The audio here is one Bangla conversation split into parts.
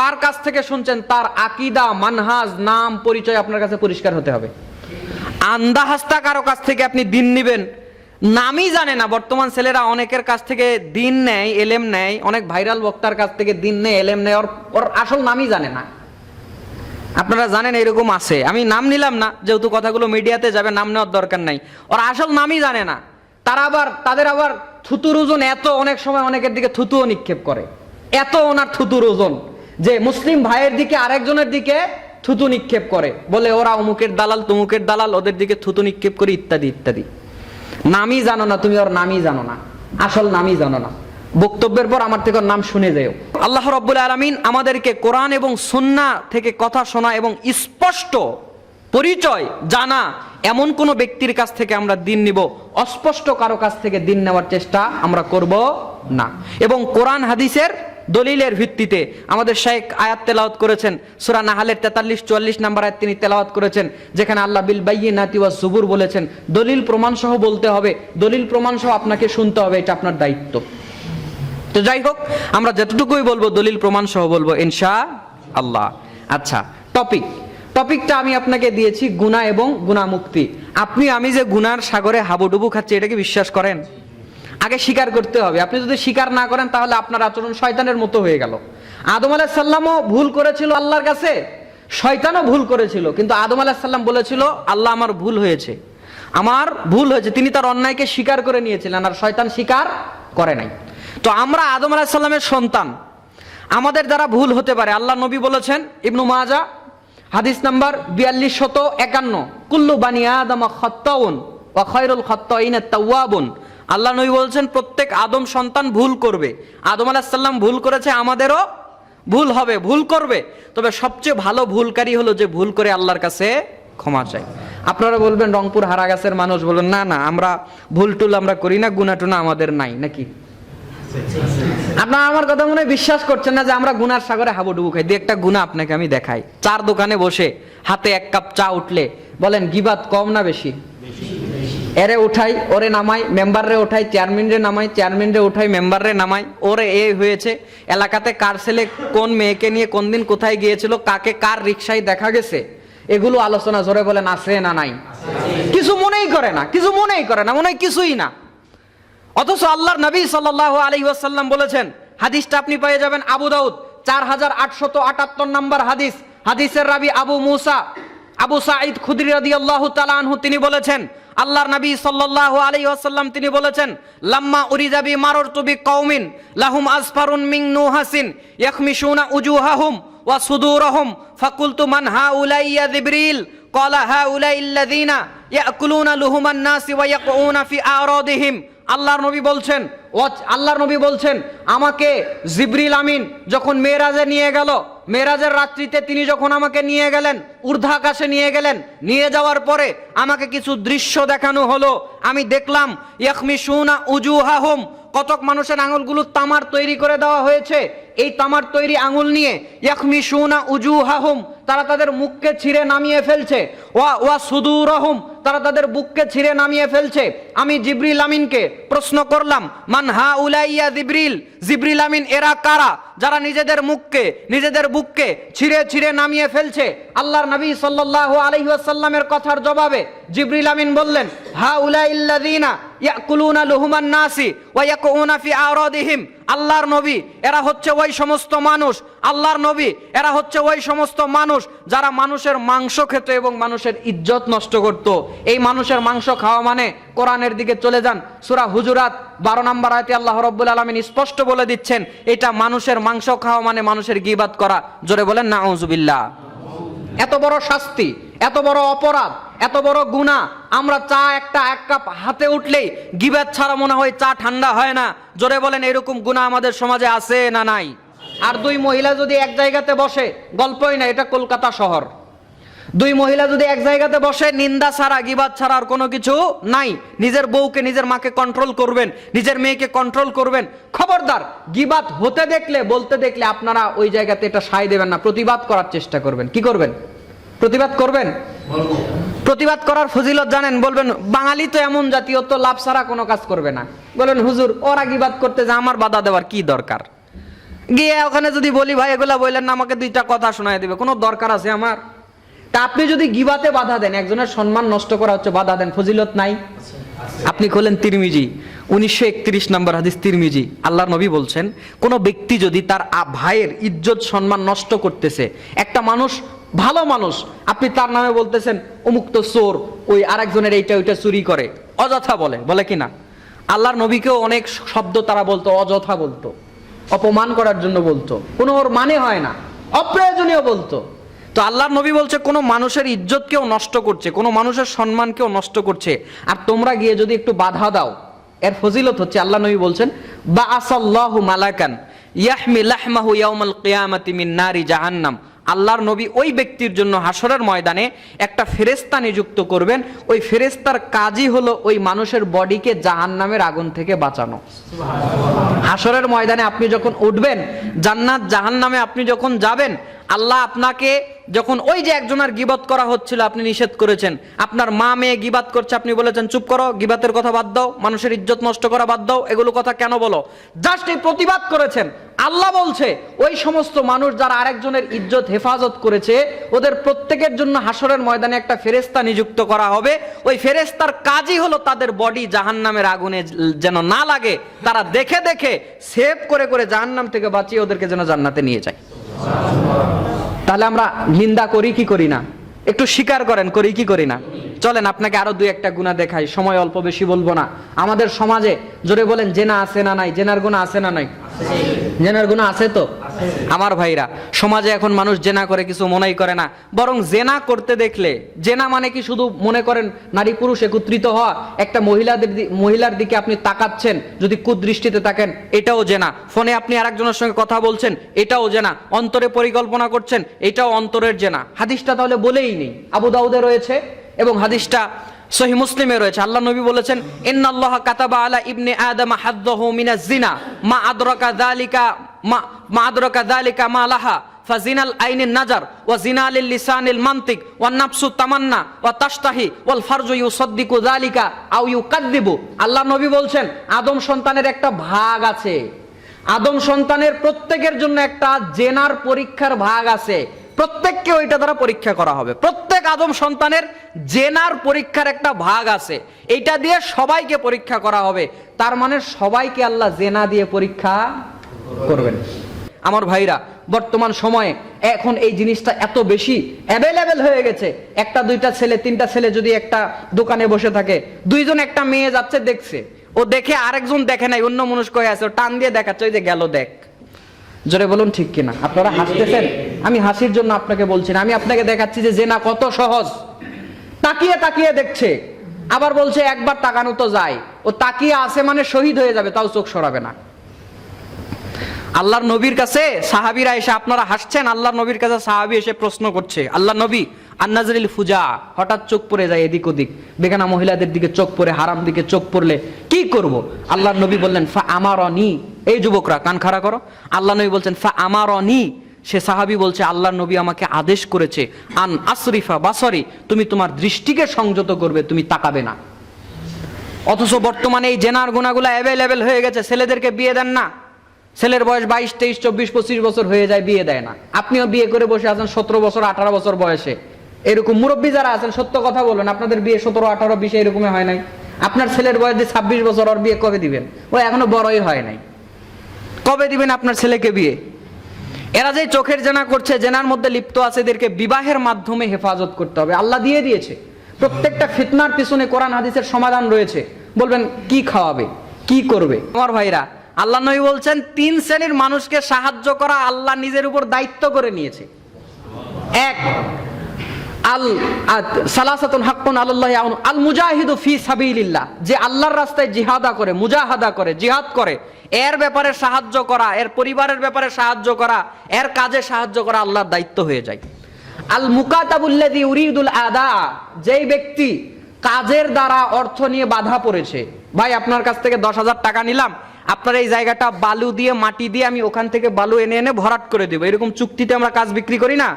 কার কাছ থেকে শুনছেন? তার আকিদা, মানহাজ, নাম, পরিচয় আপনার কাছে পরিষ্কার হতে হবে। আন্দাহাস্তা কারও কাছ থেকে আপনি দিন নিবেন। নামই জানে না। বর্তমান ছেলেরা অনেকের কাছ থেকে দিন নেয়, এলেম নেয়। অনেক ভাইরাল বক্তার কাছ থেকে দিন নেয়, এলেম নেয়। ওর আসল নামই জানে না। আপনারা জানেন এরকম আছে। আমি নাম নিলাম না, যেহেতু কথাগুলো মিডিয়াতে যাবে, নাম নেওয়ার দরকার নাই। ওর আসল নামই জানে না। তারা আবার, তাদের আবার থুতুর ওজন এত, অনেক সময় অনেকের দিকে থুতুও নিক্ষেপ করে। এত ওনার থুতুর ওজন। যে মুসলিম ভাইয়ের দিকে আরেকজনের দিকে থুতু নিক্ষেপ করে। বলে ওরা অমুকের দালাল, তমুকের দালাল, ওদের দিকে থুতু নিক্ষেপ করে ইত্যাদি ইত্যাদি। নামই জানো না, তুমি ওর নামই জানো না। আসল নামই জানো না। বক্তব্যের পর আমার থেকে নাম শুনে যেও। আল্লাহ রব্বুল আলমিন আমাদেরকে কোরআন এবং সুন্না থেকে কথা শোনা এবং স্পষ্ট পরিচয় জানা এমন কোন ব্যক্তির কাছ থেকে আমরা দিন নিব, অস্পষ্ট কারও কাছ থেকে দিন নেওয়ার চেষ্টা আমরা করব না। এবং কোরআন হাদিসের দলিলের ভিত্তিতে আমাদের শেখ আয়াত তেলাওয়াত করেছেন। সূরা নাহালের তেতাল্লিশ, চুয়াল্লিশ নাম্বার আয়াত তিনি তেলাওয়াত করেছেন, যেখানে আল্লাহ বিল বাইয়ে নাতি ওয়া সুবুর বলেছেন, দলিল প্রমাণ সহ বলতে হবে, দলিল প্রমাণ সহ আপনাকে শুনতে হবে, এটা আপনার দায়িত্ব। তো যাই হোক, আমরা যতটুকুই বলব, দলিল প্রমাণ সহ বলব ইনশা আল্লাহ আচ্ছা টপিক টপিকটা আমি আপনাকে দিয়েছি গুণা এবং গুণা মুক্তি আপনি, আমি যে গুনার সাগরে হাবুডুবু খাচ্ছি এটাকে বিশ্বাস করেন? আগে স্বীকার করতে হবে। আপনি যদি স্বীকার না করেন, তাহলে আপনার আচরণ শয়তানের মতো হয়ে গেল। আদম আলাহ সাল্লামও ভুল করেছিল আল্লাহর কাছে। শয়তানও ভুল করেছিল। কিন্তু আদম আলাহ সাল্লাম বলেছিল, আল্লাহ আমার ভুল হয়েছে। আমার ভুল হয়েছে। তিনি তার অন্যায়কে স্বীকার করে নিয়েছিলেন আর শয়তান স্বীকার করে নাই। তো আমরা আদম আলাহ সাল্লামের সন্তান। আমাদের দ্বারা ভুল হতে পারে। আল্লাহ নবী বলেছেন, ইবনু মাজা, হাদিস নাম্বার বিয়াল্লিশ শত একান্ন, কুল্লু বানিয়া আদম খত্তাউন ওয়া খয়রুল খত্তাইন তাওয়াবুন। আল্লাহ নবী বলছেন, প্রত্যেক আদম সন্তান ভুল করবে। আদম আলাহিস সাল্লাম ভুল করেছে, আমাদেরও ভুল হবে, ভুল করবে। তবে সবচেয়ে ভালো ভুলকারী হলো যে ভুল করে আল্লাহর কাছে ক্ষমা চাই আপনারা বলবেন, রংপুর হারাগাছের মানুষ। বলবেন না না, আমরা ভুল টুল আমরা করি না, গুনাটুনা আমাদের নাই, নাকি? আপনার আমার কথা মনে বিশ্বাস করছেন না যে আমরা গুনার সাগরে হাবুডুবু খাই। দিয়ে একটা গুণা আপনাকে আমি দেখাই। চার দোকানে বসে হাতে এক কাপ চা উঠলে বলেন, গিবাত কম না বেশি? এরে উঠাই, ওরে নামাই, মেম্বাররে উঠাই, চেয়ারম্যানরে নামাই, চেয়ারম্যানরে উঠাই, মেম্বাররে নামাই। ওরে এ হয়েছে, এলাকাতে কার ছেলে কোন মেয়েকে নিয়ে কোন দিন কোথায় গিয়েছিল, কাকে কার রিক্সায় দেখা গেছে, এগুলো আলোচনা জোরে বলেন, আছে না নাই? কিছু মনেই করে না, কিছু মনেই করে না, মনে হয় কিছুই না। অথচ আল্লাহর নবী সাল্লাহ আলী ওয়াসাল্লাম বলেছেন, হাদিসটা আপনি পেয়ে যাবেন আবু দাউদ, চার হাজার আটশত আটাত্তর নম্বর হাদিস, হাদিসের রাবি আবু মুসা, আবু সাঈদ খুদরি রাদিয়াল্লাহু তাআলা আনহু, তিনি বলেছেন আল্লাহর নবী সাল্লাল্লাহু আলী আসাল্লাম তিনি বলেছেন, লাম্মা উরিদাবি মারর তুবি কৌমিন লাহুম আসফারুন মিং নু হাসিন ইয়াকমিশুনা উজুহাহুম ওয়া সুদুরহুম, ফাকুলতু মান হা উলাইয়া জিবরিল কলা হা ইয়াকুলুনা লুহুমান নাসি ওয়া ইয়াকুউনা ফি আরাদিহিম। আল্লাহর নবী বলছেন আল্লাহর নবী বলছেন, আমাকে জিবরিল আমিন যখন মেরাজে নিয়ে গেল মেরাজের রাত্রিতে তিনি যখন আমাকে নিয়ে গেলেন, ঊর্ধ্বাকাশে নিয়ে গেলেন, নিয়ে যাওয়ার পরে আমাকে কিছু দৃশ্য দেখানো হলো। আমি দেখলাম ইয়াকমি সুনা উজুহাহুম, কতক মানুষের আঙুলগুলো তামার তৈরি করে দেওয়া হয়েছে। এই তামার তৈরি আঙুল নিয়ে ইয়াখমি সুনা উজুহাহুম, তারা তাদের মুখকে ছিঁড়ে নামিয়ে ফেলছে। ওয়া ওয়া সুদুরহুম, তারা তাদের বুককে ছিঁড়ে নামিয়ে ফেলছে। আমি জিবরিল আমিনকে প্রশ্ন করলাম, মান হা উলাইয়া জিবরিল? জিবরিল আমিন এরা কারা? যারা নিজেদের মুখকে, নিজেদের বুককে ছিঁড়ে ছিঁড়ে নামিয়ে ফেলছে? আল্লাহর নবী সাল্লাল্লাহু আলাইহি ওয়াসাল্লামের কথার জবাবে জিবরিল আমিন বললেন, হা উলাইল্লাযিনা ইয়াকুলুনা লুহুমান নাসি ওয়া ইয়াকুনা ফি আরাদিহিম আল্লাহর নবী, এরা হচ্ছে ওই সমস্ত মানুষ। আল্লাহর নবী, এরা হচ্ছে ওই সমস্ত মানুষ যারা মানুষের মাংস খেত এবং মানুষের ইজ্জত নষ্ট করত। এই মানুষের মাংস খাওয়া মানে কোরআনের দিকে চলে যান। সুরা হুজুরাত বারো নম্বর আয়তে আল্লাহ রব্বুল আলমিন স্পষ্ট বলে দিচ্ছেন, এটা মানুষের মাংস খাওয়া মানে মানুষের গিবাদ করা। জোরে বলেন না এত বড় শাস্তি এত বড় অপরাধ, এত বড় গুণা আমরা চা একটা, এক কাপ হাতে উঠলেই গিবাদ ছাড়া মনে হয় চা ঠান্ডা হয় না। জোরে বলেন, এরকম গুণা আমাদের সমাজে আছে না নাই? আর দুই মহিলা যদি এক জায়গাতে বসে, গল্পই না, এটা কলকাতা শহর। দুই মহিলা যদি এক জায়গাতে বসে, নিন্দা ছাড়া, গিবাদ ছাড়া আর কোনো কিছু নাই। নিজের বউকে, নিজের মাকে কন্ট্রোল করবেন, নিজের মেয়েকে কন্ট্রোল করবেন। খবরদার, গিবাদ হতে দেখলে, বলতে দেখলে আপনারা ওই জায়গাতে এটা সায় দেবেন না, প্রতিবাদ করার চেষ্টা করবেন। কি করবেন? প্রতিবাদ করবেন? প্রতিবাদ করার ফজিলত জানেন বলবেন বাঙালি তো এমন জাতীয় তো লাভ ছাড়া কোনো কাজ করবে না। বলেন হুজুর ওরা গিবাদ করতে যে আমার বাধা দেওয়ার কি দরকার? গিয়ে ওখানে যদি বলি ভাই এগুলা বললেন না আমাকে দুইটা কথা শোনায় দিবে কোনো দরকার আছে আমার? তা আপনি যদি গিবাতে বাধা দেন একজনের সম্মান নষ্ট করা হচ্ছে বাধা দেন ফজিলত নাই? আপনি খোলেন তিরমিজি উনিশশো একত্রিশ নম্বর হাদিস তিরমিজি আল্লাহ নবী বলছেন কোনো ব্যক্তি যদি তার আ- ভাইয়ের ইজ্জত সম্মান নষ্ট করতেছে একটা মানুষ ভালো মানুষ। আপনি তার নামে বলতেছেন অমুক্ত চোর, ওই আরেকজনের এইটা ওইটা চুরি করে। অযথা বলে বলে কি না আল্লাহর নবীকেও অনেক শব্দ তারা বলতো, অযথা বলতো। অপমান করার জন্য বলতো। কোনো ওর মানে হয় না, অপ্রয়োজনীয় বলতো। তো আল্লাহর নবী বলছে, কোনো মানুষের ইজ্জতকেও নষ্ট করছে, কোনো মানুষের সম্মানকেও নষ্ট করছে। আর তোমরা গিয়ে যদি একটু বাধা দাও। এর ফজিলত হচ্ছে আল্লাহ নবী বলছেন বা আসাল্লাহু মালাকান ইয়াহমি লাহমাহু ইয়াউমাল কিয়ামাতি মিন নারি জাহান্নাম। আল্লাহর নবী ওই ব্যক্তির জন্য হাসরের ময়দানে একটা ফেরেস্তা নিযুক্ত করবেন। ওই ফেরেস্তার কাজই হলো ওই মানুষের বডিকে জাহান নামের আগুন থেকে বাঁচানো। হাসরের ময়দানে আপনি যখন উঠবেন জান্নাত জাহান নামে আপনি যখন যাবেন আল্লাহ আপনাকে যখন ওই যে একজনের গিবাত করা হচ্ছিল, আপনি নিষেধ করেছেন। আপনার মা মেয়ে গিবাত করছে, আপনি বলেছেন, চুপ করো, গিবাতের কথা বাদ দাও, মানুষের ইজ্জত নষ্ট করা বাদ দাও, এগুলো কথা কেন বলো? জাস্ট এই প্রতিবাদ করেছেন। আল্লাহ বলছে, ওই সমস্ত মানুষ যারা আরেকজনের ইজ্জত হেফাজত করেছে, ওদের প্রত্যেকের জন্য হাসরের ময়দানে একটা ফেরেস্তা নিযুক্ত করা হবে। ওই ফেরেস্তার কাজই হলো তাদের বডি জাহান্নামের আগুনে যেন না লাগে। তারা দেখে দেখে সেভ করে করে জাহান্নাম থেকে বাঁচিয়ে ওদেরকে যেন জান্নাতে নিয়ে যায়। তাহলে আমরা নিন্দা করি কি করি না? একটু স্বীকার করেন, করি কি করি না? চলেন, আপনাকে আরও দুই একটা গুণা দেখাই। সময় অল্প বেশি বলব না। আমাদের সমাজে জোরে বলেন, জেনা আছে না নাই? জেনার গুণা আছে না নাই? জেনার গুণা আছে তো? আমার ভাইরা, সমাজে এখন মানুষ জেনা করে কিছু মনেই করে না। বরং জেনা করতে দেখলে, জেনা মানে কি শুধু মনে করেন নারী পুরুষ একত্রিত হওয়া, একটা মহিলাদের মহিলার দিকে আপনি তাকাচ্ছেন, যদি কুদৃষ্টিতে তাকেন এটাও জেনা। ফোনে আপনি আরেকজনের সঙ্গে কথা বলছেন, এটাও জেনা। অন্তরে পরিকল্পনা করছেন, এটাও অন্তরের জেনা। হাদিসটা তাহলে বলেই নেই। আবু দাউদে রয়েছে এবং হাদিসটা সহি মুসলিমে রয়েছে। আল্লাহ নবী বলেছেন, ইন্নাল্লাহ কাতাবা আলা ইবনে আদম হাদ্দাহু মিনাজ জিনা মা আদরাকা যালিকা, মা মা আদরাকা যালিকা মা লাহা, ফাজিনাল আইনিন নাজার ওয়া জিনালিল লিসানিল মান্তিক ওয়া নাফসু তামান্না ওয়া তাশতাহি ওয়াল ফারজু ইউসাদ্দিকু যালিকা আও ইউকাদ্দিবু। আল্লাহ নবী বলছেন, আদম সন্তানের একটা ভাগ আছে। আদম সন্তানের প্রত্যেকের জন্য একটা জেনার পরীক্ষার ভাগ আছে। প্রত্যেককে ওইটা দ্বারা পরীক্ষা করা হবে। প্রত্যেক আদম সন্তানের জেনার পরীক্ষার একটা ভাগ আছে। এইটা দিয়ে সবাইকে পরীক্ষা করা হবে। তার মানে সবাইকে আল্লাহ জেনা দিয়ে পরীক্ষা করবেন। আমার ভাইরা, বর্তমান সময়ে এখন এই জিনিসটা এত বেশি অ্যাভেলেবেল হয়ে গেছে। একটা, দুইটা ছেলে, তিনটা ছেলে যদি একটা দোকানে বসে থাকে, দুইজন একটা মেয়ে যাচ্ছে দেখছে। ও দেখে আরেকজন দেখে নাই, অন্য মনুষ্ক হয়ে আছে। টান দিয়ে দেখাচ্ছে, ওই যে গেল দেখ। জোরে বলুন ঠিক কিনা? আপনারা হাসতেছেন? আমি হাসির জন্য আপনাকে বলছি না। আমি আপনাকে দেখাচ্ছি যে জেনা কত সহজ। তাকিয়ে তাকিয়ে দেখছে। আবার বলছে, একবার তাকানো তো যায়। ও তাকিয়ে আছে মানে শহীদ হয়ে যাবে, তাও চোখ সরাবে না। আল্লাহর নবীর কাছে সাহাবিরা এসে, আপনারা হাসছেন, আল্লাহর নবীর কাছে সাহাবী এসে প্রশ্ন করছে আল্লাহ নবী, আন্নাজরিল ফুজা। হঠাৎ চোখ পড়ে যায় এদিক ওদিক। বেগানা মহিলাদের দিকে চোখ পড়ে, হারাম দিকে চোখ পড়লে কি করব? আল্লাহর নবী বললেন আমার অনি এই যুবকরা, কান খাড়া করো। আল্লাহ নবী বলছেন, ফা আমার অনি সে সাহাবী বলছে আল্লাহ নবী আমাকে আদেশ করেছে, আন আসরিফা বাসরি, তুমি তোমার দৃষ্টিকে সংযত করবে, তুমি তাকাবে না। অথচ বর্তমানে এই জেনার গুণাগুলো অ্যাভেলেবেল হয়ে গেছে, ছেলেদেরকে বিয়ে দেন না। ছেলের বয়স বাইশ, তেইশ, চব্বিশ, পঁচিশ বছর হয়ে যায়, বিয়ে দেয় না। আপনিও বিয়ে করে বসে আছেন সতেরো বছর, আঠারো বছর বয়সে। এরকম মুরব্বী যারা আছেন, সত্য কথা বলেন, আপনাদের বিয়ে সতেরো, আঠারো, বিশে এরকমই হয় নাই? আপনার ছেলের বয়স যে ছাব্বিশ বছর, ওর বিয়ে কবে দিবেন? ও এখনও বড়ই হয় নাই। কবে দিবেন আপনার ছেলেকে বিয়ে? এরা যে চোখের জেনা করছে, জেনার মধ্যে লিপ্ত আছে, এদেরকে বিবাহের মাধ্যমে হেফাজত করতে হবে। আল্লাহ দিয়ে দিয়েছে। প্রত্যেকটা ফিতনার পিছনে কোরআন, হাদিসের সমাধান রয়েছে। বলবেন, কি খাওয়াবে? কি করবে? আমার ভাইরা, আল্লাহ নবী বলছেন, তিন শ্রেণির মানুষকে সাহায্য করা আল্লাহ নিজের উপর দায়িত্ব করে নিয়েছে। এক আল সালাসাতুন হাক্কুন আলাল্লাহি আউন, আল মুজাহিদু ফি সাবিলিল্লাহ। যে আল্লাহর রাস্তায় জিহাদা করে, মুজাহাদা করে, জিহাদ করে, এর ব্যাপারে সাহায্য করা, এর পরিবারের ব্যাপারে সাহায্য করা, এর কাজে সাহায্য করা আল্লাহর দায়িত্ব হয়ে যায়। আল মুকাতাবুল্লাযী ইউরিদুল আদা, যেই ব্যক্তি কাজের দ্বারা অর্থ নিয়ে বাধা পড়েছে, ভাই, আপনার কাছ থেকে দশ হাজার টাকা নিলাম, আপনার এই জায়গাটা বালু দিয়ে, মাটি দিয়ে আমি ওখান থেকে বালু এনে এনে ভরাট করে দেবো। এরকম চুক্তিতে আমরা কাজ বিক্রি করি না।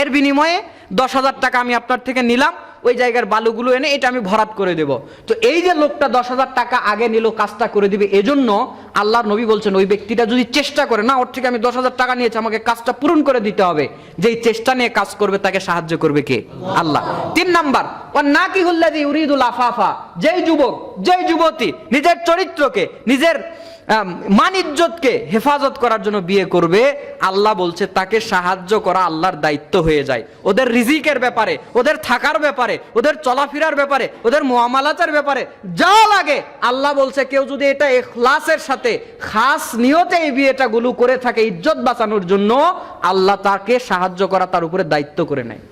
এর বিনিময়ে দশ হাজার টাকা আমি আপনার থেকে নিলাম, ওই জায়গার বালুগুলো এনে এটা আমি ভরাট করে দেব। তো এই যে লোকটা দশ হাজার টাকা আগে নিল, কাজটা করে দিবে, এজন্য আল্লাহর নবী বলছেন, ওই ব্যক্তিটা যদি চেষ্টা করে, না, ওর থেকে আমি দশ হাজার টাকা নিয়েছি, আমাকে কাজটা পূরণ করে দিতে হবে। যেই চেষ্টা নিয়ে কাজ করবে, তাকে সাহায্য করবে কে? আল্লাহ। তিন নাম্বার ও না কি হুল্লাদি উরিদুল আফাফা, যেই যুবক, যেই যুবতী, নিজের চরিত্রকে, নিজের মান ইজ্জতকে হেফাজত করার জন্য বিয়ে করবে, আল্লাহ বলছে তাকে সাহায্য করা আল্লাহর দায়িত্ব হয়ে যায়। ওদের রিজিকের ব্যাপারে, ওদের থাকার ব্যাপারে, ওদের চলাফেরার ব্যাপারে, ওদের মোয়ামালাতের ব্যাপারে, যা লাগে, আল্লাহ বলছে কেউ যদি এটা এখলাসের সাথে, খাস নিয়তে এই বিয়েটা গুলো করে থাকে, ইজ্জত বাঁচানোর জন্য, আল্লাহ তাকে সাহায্য করা তার উপরে দায়িত্ব করে নেয়।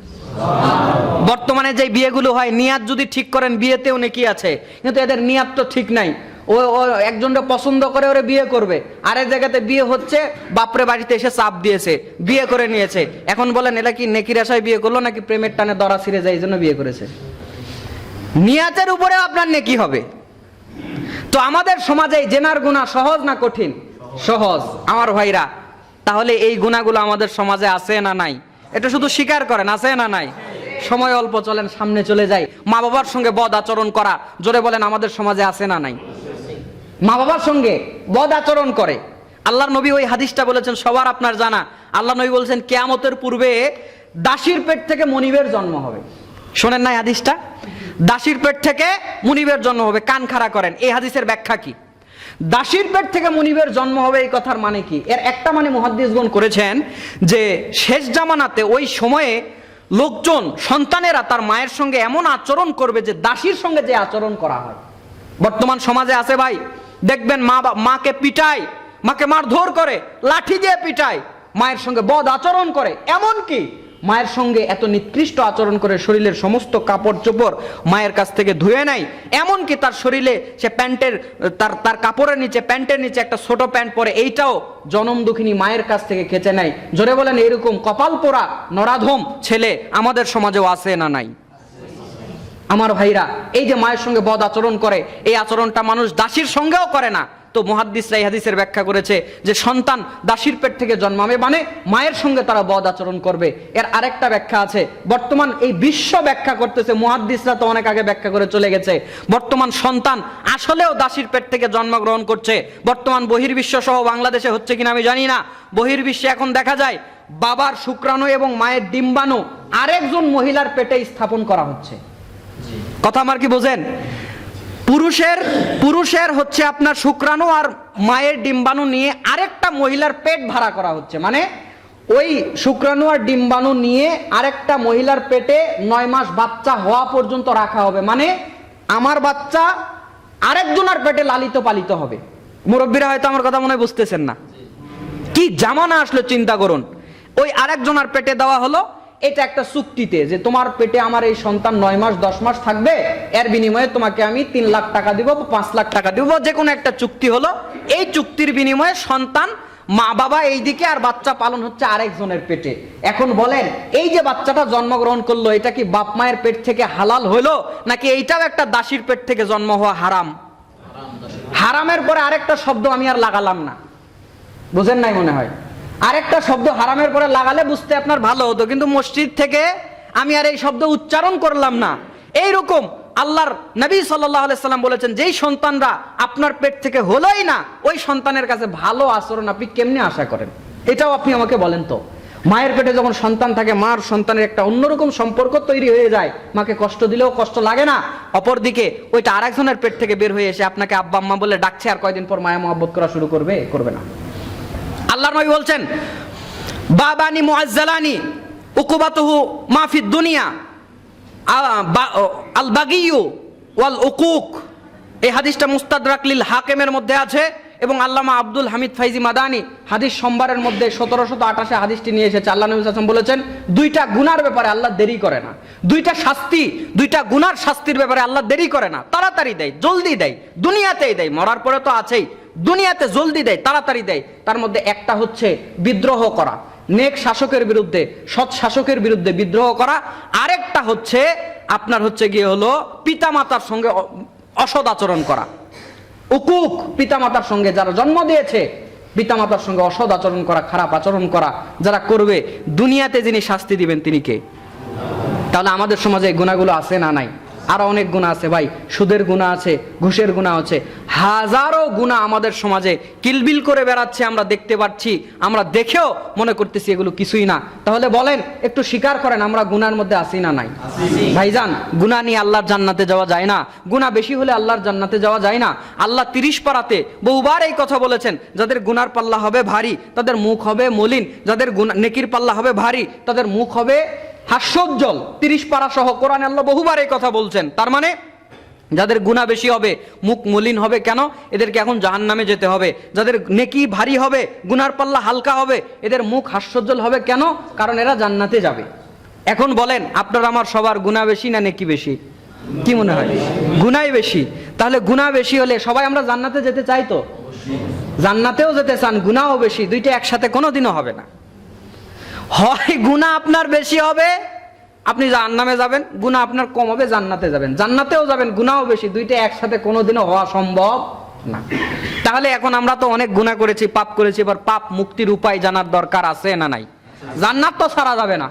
বর্তমানে যে বিয়েগুলো হয়, নিয়াত যদি ঠিক করেন, বিয়েতেও নাকি আছে, কিন্তু এদের নিয়াত তো ঠিক নাই। ও ও একজনকে পছন্দ করে ওরে বিয়ে করবে। আরেক জায়গাতে বিয়ে হচ্ছে, বাপরে বাড়িতে এসে চাপ দিয়েছে, বিয়ে করে নিয়েছে। এখন বলেন এটা কি নেকির আশায় বিয়ে করল নাকি প্রেমের টানে দরা ছিঁড়ে যায় এই জন্য বিয়ে করেছে? নিয়াতের উপরে আপনার নেকি হবে। তো আমাদের সমাজে জেনার গুণা সহজ না কঠিন? সহজ। আমার ভাইরা, তাহলে এই গুণাগুলো আমাদের সমাজে আছে না নাই? এটা শুধু স্বীকার করেন, আছে না নাই? সময় অল্প, চলেন, সামনে চলে যাই। মা বাবার সঙ্গে বদ আচরণ করা, জোরে বলেন, আমাদের সমাজে আছে না নাই? মা বাবার সঙ্গে বদ আচরণ করে। আল্লাহর নবী ওই হাদিসটা বলেছেন, সবার আপনার জানা। আল্লাহ নবী বলছেন, কেয়ামতের পূর্বে দাসীর পেট থেকে মনিবের জন্ম হবে। শোনেন নাই হাদিসটা? দাসীর পেট থেকে মুনিবের জন্ম হবে। কান খাড়া করেন, এই হাদিসের ব্যাখ্যা কি? দাসীর পেট থেকে মনিবের জন্ম হবে, এই কথার মানে কি? এর একটা মানে মুহাদ্দিসগণ করেছেন যে, শেষ জামানাতে ওই সময়ে লোকজন, সন্তানেরা তার মায়ের সঙ্গে এমন আচরণ করবে যে, দাসীর সঙ্গে যে আচরণ করা হয়। বর্তমান সমাজে আছে ভাই দেখবেন মা মাকে পিটায়, মাকে মারধর করে, লাঠি দিয়ে পিটায়, মায়ের সঙ্গে বদ আচরণ করে। এমন কি? মায়ের সঙ্গে এত নিকৃষ্ট আচরণ করে শরীরের সমস্ত কাপড় চোপড় মায়ের কাছ থেকে ধুয়ে নেয়। এমনকি তার শরীরে সে প্যান্টের, তার তার কাপড়ের নিচে, প্যান্টের নিচে একটা ছোট প্যান্ট পরে এইটাও জনম দুঃখিনী মায়ের কাছ থেকে খেচে নেয়। জোরে বলেন, এরকম কপাল পোড়া, নরাধম ছেলে আমাদের সমাজেও আছে না নাই? আমার ভাইরা, এই যে মায়ের সঙ্গে বদ আচরণ করে, এই আচরণটা মানুষ দাসীর সঙ্গেও করে না। তো মুহাদ্দিসরা এই হাদিসের ব্যাখ্যা করেছে যে সন্তান দাসীর পেট থেকে জন্মাবে মানে মায়ের সঙ্গে তারা বদ আচরণ করবে। এর আরেকটা ব্যাখ্যা আছে, বর্তমান এই বিশ্ব ব্যাখ্যা করতেছে, মুহাদ্দিসরা তো অনেক আগে ব্যাখ্যা করে চলে গেছে। বর্তমান সন্তান আসলেও দাসীর পেট থেকে জন্মগ্রহণ করছে। বর্তমান বহির্বিশ্ব সহ বাংলাদেশে হচ্ছে কিনা আমি জানি না। বহির্বিশ্বে এখন দেখা যায়, বাবার শুক্রাণু এবং মায়ের ডিম্বাণু আরেকজন মহিলার পেটে স্থাপন করা হচ্ছে। কথা আমার কি বোঝেন? পুরুষের পুরুষের হচ্ছে আপনার শুক্রাণু আর মায়ের ডিম্বাণু নিয়ে আরেকটা মহিলার পেট ভাড়া করা হচ্ছে। মানে ওই শুক্রাণু আর ডিম্বাণু নিয়ে আরেকটা মহিলার পেটে নয় মাস বাচ্চা হওয়া পর্যন্ত রাখা হবে। মানে আমার বাচ্চা আরেকজনের পেটে লালিত পালিত হবে। মুরব্বীরা হয়তো আমার কথা মনে বুঝতেছেন না। কি জামানা আসলো চিন্তা করুন। ওই আরেকজনের পেটে দেওয়া হলো এটা একটা চুক্তিতে যে তোমার পেটে আমার এই সন্তান নয় মাস, দশ মাস থাকবে, এর বিনিময়ে তোমাকে আমি তিন লাখ টাকা দিব পাঁচ লাখ টাকা দিব। যে কোনো একটা চুক্তি হলো, এই চুক্তির বিনিময়ে সন্তান মা বাবা এই দিকে আর বাচ্চা পালন হচ্ছে আরেকজনের পেটে। এখন বলেন, এই যে বাচ্চাটা জন্মগ্রহণ করল, এটা কি বাপ মায়ের পেট থেকে হালাল হলো, নাকি এইটাও একটা দাসীর পেট থেকে জন্ম হওয়া হারাম? হারামের পরে আরেকটা শব্দ আমি আর লাগালাম না। বুঝেন নাই মনে হয়? আরেকটা শব্দ হারামের পরে লাগালে বুঝতে আপনার ভালো হতো, কিন্তু মসজিদ থেকে আমি আর এই শব্দ উচ্চারণ করলাম না। এইরকম আল্লাহর নবী সাল্লাহ সাল্লাম বলেছেন, যেই সন্তানরা আপনার পেট থেকে হলোই না, ওই সন্তানের কাছে ভালো আচরণ আপনি কেমনে আশা করেন? এটাও আপনি আমাকে বলেন তো। মায়ের পেটে যখন সন্তান থাকে, মার সন্তানের একটা অন্যরকম সম্পর্ক তৈরি হয়ে যায়। মাকে কষ্ট দিলেও কষ্ট লাগে না। অপরদিকে ওইটা আরেকজনের পেট থেকে বের হয়ে এসে আপনাকে আব্বা আম্মা বলে ডাকছে, আর কয়দিন পর মায়া মহব্বত করা শুরু করবে? করবে না। আল্লাহ নবী বলছেন, বাবানি মুআজ্জালানি, উকুবাতুহু মাফি দুনিয়া আল বাগিয়ু ওয়াল উকুক। এই হাদিসটা মুস্তাদরাক লিল হাকেমের মধ্যে আছে এবং আল্লামা আব্দুল হামিদ ফাইজি মাদানি হাদিস সোমবারের মধ্যে সতেরো শত আঠাশে হাদিসটি নিয়ে এসেছে। আল্লাহ নবী সাল্লাম বলেছেন, দুইটা গুনার ব্যাপারে আল্লাহ দেরি করে না। দুইটা শাস্তি, দুইটা গুনার শাস্তির ব্যাপারে আল্লাহ দেরি করে না। তাড়াতাড়ি দেয়, জলদি দেয়, দুনিয়াতেই দেয়, মরার পরে তো আছেই। দুনিয়াতে জলদি দেয়, তাড়াতাড়ি দেয়, তার মধ্যে একটা হচ্ছে বিদ্রোহ করা। নেক শাসকের বিরুদ্ধে, সৎ শাসকের বিরুদ্ধে বিদ্রোহ করা। আরেকটা হচ্ছে, আপনার হচ্ছে গিয়ে হলো পিতামাতার সঙ্গে অ- অসৎ আচরণ করা। উকুক, পিতামাতার সঙ্গে যারা জন্ম দিয়েছে, পিতামাতার সঙ্গে অসৎ আচরণ করা, খারাপ আচরণ করা, যারা করবে, দুনিয়াতে যিনি শাস্তি দিবেন তিনি কে? তাহলে আমাদের সমাজে গুণাগুলো আছে না নাই? আরও অনেক গুণা আছে ভাই। সুদের গুণা আছে, ঘুষের গুণা আছে। হাজারো গুণা আমাদের সমাজে কিলবিল করে বেড়াচ্ছে, আমরা দেখতে পাচ্ছি। আমরা দেখেও মনে করতেছি এগুলো কিছুই না। তাহলে বলেন, একটু স্বীকার করেন, আমরা গুনার মধ্যে আসি না নাই? ভাইজান, গুণা নিয়ে আল্লাহর জান্নাতে যাওয়া যায় না। গুণা বেশি হলে আল্লাহর জান্নাতে যাওয়া যায় না। আল্লাহ তিরিশ পারাতে বহুবার এই কথা বলেছেন, যাদের গুনার পাল্লা হবে ভারী, তাদের মুখ হবে মলিন। যাদের গুনা নেকির পাল্লা হবে ভারী, তাদের মুখ হবে হাস্যোজ্জ্বল, তিরিশ পারা সহ কোরআন আল্লাহ বহুবার এই কথা বলছেন। তার মানে যাদের গুণা বেশি হবে, মুখ মলিন হবে কেন? এদেরকে এখন জাহান নামে যেতে হবে। যাদের নেকি ভারী হবে, গুনার পাল্লা হালকা হবে, এদের মুখ হাস্যোজ্জ্বল হবে কেন? কারণ এরা জান্নাতে যাবে। এখন বলেন, আপনার আমার সবার গুণা বেশি না নেকি বেশি? কি মনে হয়? গুনাই বেশি। তাহলে গুণা বেশি হলে সবাই আমরা জান্নাতে যেতে চাই তো? জান্নাতেও যেতে চান গুণাও বেশি। দুইটা একসাথে কোনোদিনও হবে না। হয় গুণা আপনার বেশি হবে, আপনি জান্নামে যাবেন, গুণা আপনার কম হবে, জান্নাতে যাবেন। জান্নাতেও যাবেন, গুণাও বেশি, দুইটা একসাথে কোনোদিনও হওয়া সম্ভব না। তাহলে এখন আমরা তো অনেক গুণা করেছি, পাপ করেছি, এবার পাপ মুক্তির উপায় জানার দরকার আছে না নাই? জান্নাত তো ছাড়া যাবে না।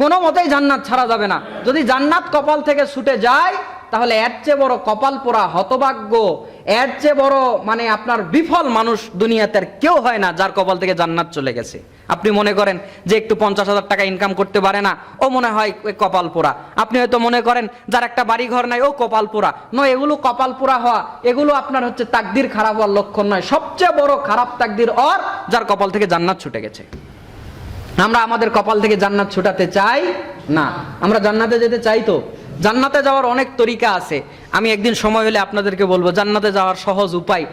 কোনো মতেই জান্নাত ছাড়া যাবে না। যদি জান্নাত কপাল থেকে ছুটে যায় তাহলে এর চেয়ে বড় কপাল পোড়া হতভাগ্য, এর চেয়ে বড় মানে আপনার বিফল মানুষ দুনিয়াতে আর কেউ হয় না যার কপাল থেকে জান্নাত চলে গেছে। আপনি মনে করেন যে একটু পঞ্চাশ হাজার টাকা ইনকাম করতে পারে না, ও মনে হয় কপাল পোড়া। আপনি হয়তো মনে করেন যার একটা বাড়ি ঘর নাই, ও কপাল পোড়া। নয়, এগুলো কপাল পোড়া হওয়া, এগুলো আপনার হচ্ছে তাকদির খারাপ হওয়ার লক্ষণ নয়। সবচেয়ে বড় খারাপ তাকদির অর যার কপাল থেকে জান্নাত ছুটে গেছে। আমরা আমাদের কপাল থেকে জান্নাত ছুটাতে চাই না। আমরা জান্নাতে যেতে চাই তো। জান্নাতে যাওয়ার অনেক তরিকা আছে। আমি একদিন সময় হলে আপনাদেরকে বলব, জান্নাতে যাওয়ার সহজ উপায়।